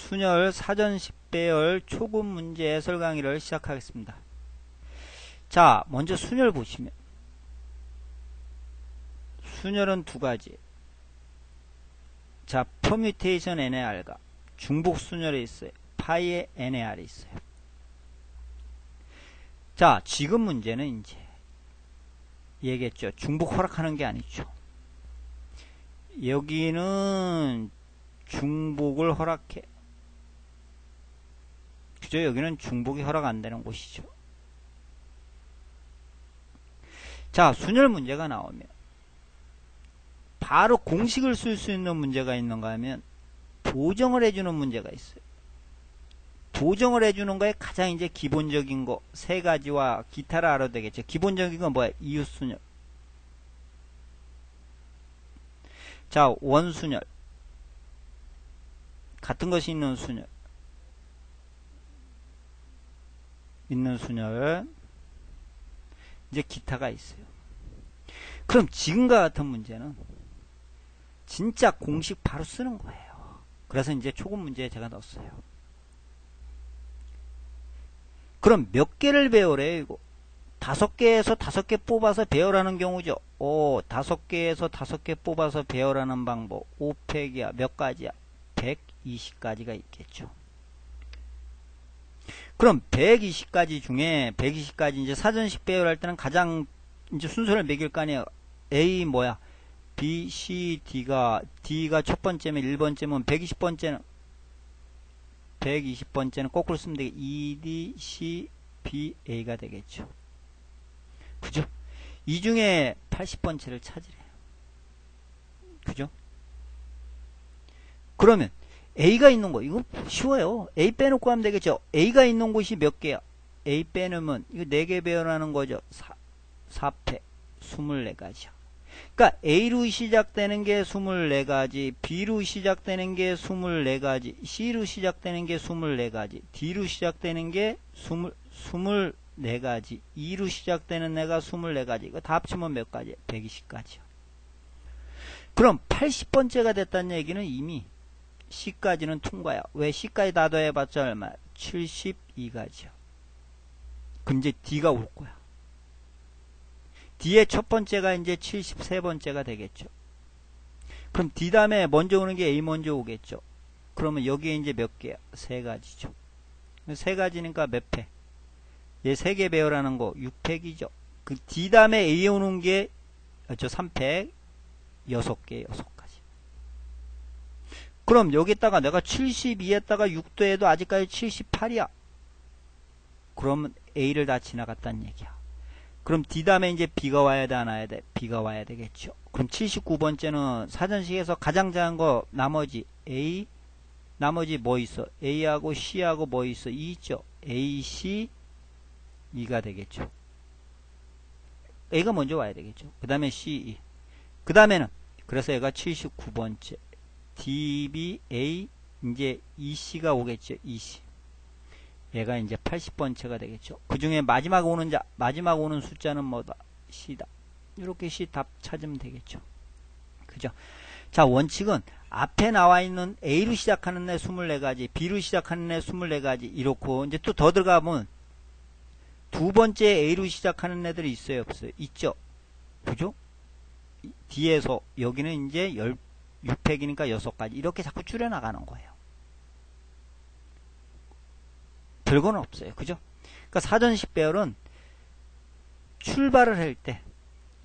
순열 사전 10배열 초급 문제 해설 강의를 시작하겠습니다. 자, 먼저 순열 보시면 순열은 두 가지. 자, 퍼뮤테이션 NAR과 중복 순열에 있어요. 파이의 NAR이 있어요. 자, 지금 문제는 이제 얘기했죠. 중복 허락하는 게 아니죠. 여기는 중복을 허락해. 그죠? 여기는 중복이 허락 안 되는 곳이죠. 자, 순열 문제가 나오면 바로 공식을 쓸 수 있는 문제가 있는가 하면 보정을 해주는 문제가 있어요. 보정을 해주는 거에 가장 이제 기본적인 거 세 가지와 기타를 알아도 되겠죠. 기본적인 건 뭐야? 이웃순열. 자, 원순열. 같은 것이 있는 순열. 있는 순열. 이제 기타가 있어요. 그럼 지금과 같은 문제는 진짜 공식 바로 쓰는 거예요. 그래서 이제 초급 문제에 제가 넣었어요. 그럼 몇 개를 배우래요, 이거? 다섯 개에서 다섯 개 뽑아서 배우라는 경우죠. 오, 다섯 개에서 다섯 개 뽑아서 배우라는 방법. 5팩이야. 몇 가지야? 120가지가 있겠죠. 그럼 120가지 중에 120가지 이제 사전식 배열할 때는 가장 이제 순서를 매길 거 아니에요. A 뭐야? B, C, D가 D가 첫 번째면 1번째면 120번째는 120번째는 거꾸로 쓰면 되게 E, D, C, B, A가 되겠죠. 그죠? 이 중에 80번째를 찾으래요. 그죠? 그러면 A가 있는 거 이거 쉬워요. A 빼놓고 하면 되겠죠. A가 있는 곳이 몇 개야? A 빼놓으면 이거 4개 배열하는 거죠. 4, 4패 24가지야. 그러니까 A로 시작되는 게 24가지, B로 시작되는 게 24가지, C로 시작되는 게 24가지, D로 시작되는 게 20, 24가지, E로 시작되는 애가 24가지. 이거 다 합치면 몇 가지? 120가지요. 그럼 80번째가 됐다는 얘기는 이미 C까지는 통과야. 왜 C까지 다 더해봤자 얼마? 72가지야. 그럼 이제 D가 올 거야. D의 첫 번째가 이제 73번째가 되겠죠. 그럼 D 다음에 먼저 오는 게 A 먼저 오겠죠. 그러면 여기에 이제 몇 개야? 세 가지죠. 세 가지니까 몇 패? 얘세 개 배열하는 거 6팩이죠. 그 D 다음에 A 오는 게, 저 3팩, 6개, 6가지. 그럼 여기다가 내가 72에다가 6도 해도 아직까지 78이야. 그러면 A를 다 지나갔다는 얘기야. 그럼 D 다음에 이제 B가 와야 돼, 안 와야 돼? B가 와야 되겠죠. 그럼 79번째는 사전식에서 가장 작은 거 나머지 A, 나머지 뭐 있어? A하고 C하고 뭐 있어? E 있죠? A, C, E가 되겠죠. A가 먼저 와야 되겠죠. 그 다음에 C, E. 그 다음에는, 그래서 얘가 79번째. D, B, A, 이제 EC가 오겠죠. EC. 얘가 이제 80번째가 되겠죠. 그 중에 마지막 오는 자, 마지막 오는 숫자는 뭐다? C다. 이렇게 C 답 찾으면 되겠죠. 그죠? 자, 원칙은 앞에 나와 있는 A로 시작하는 애 24가지, B로 시작하는 애 24가지, 이렇고, 이제 또 더 들어가면 두 번째 A로 시작하는 애들이 있어요, 없어요? 있죠? 그죠? 뒤에서, 여기는 이제 10, 6팩이니까 6가지. 이렇게 자꾸 줄여나가는 거예요. 별거는 없어요. 그죠? 그러니까 사전식 배열은 출발을 할 때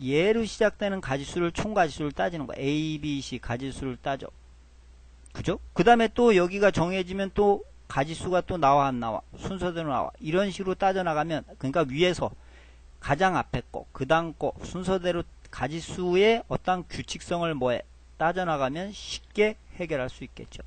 예로 시작되는 가지수를 총 가지수를 따지는 거야. A, B, C 가지수를 따져. 그죠? 그 다음에 또 여기가 정해지면 또 가지수가 또 나와 안 나와 순서대로 나와 이런 식으로 따져 나가면 그러니까 위에서 가장 앞에 거, 그 다음 거 순서대로 가지수의 어떤 규칙성을 뭐해 따져 나가면 쉽게 해결할 수 있겠죠.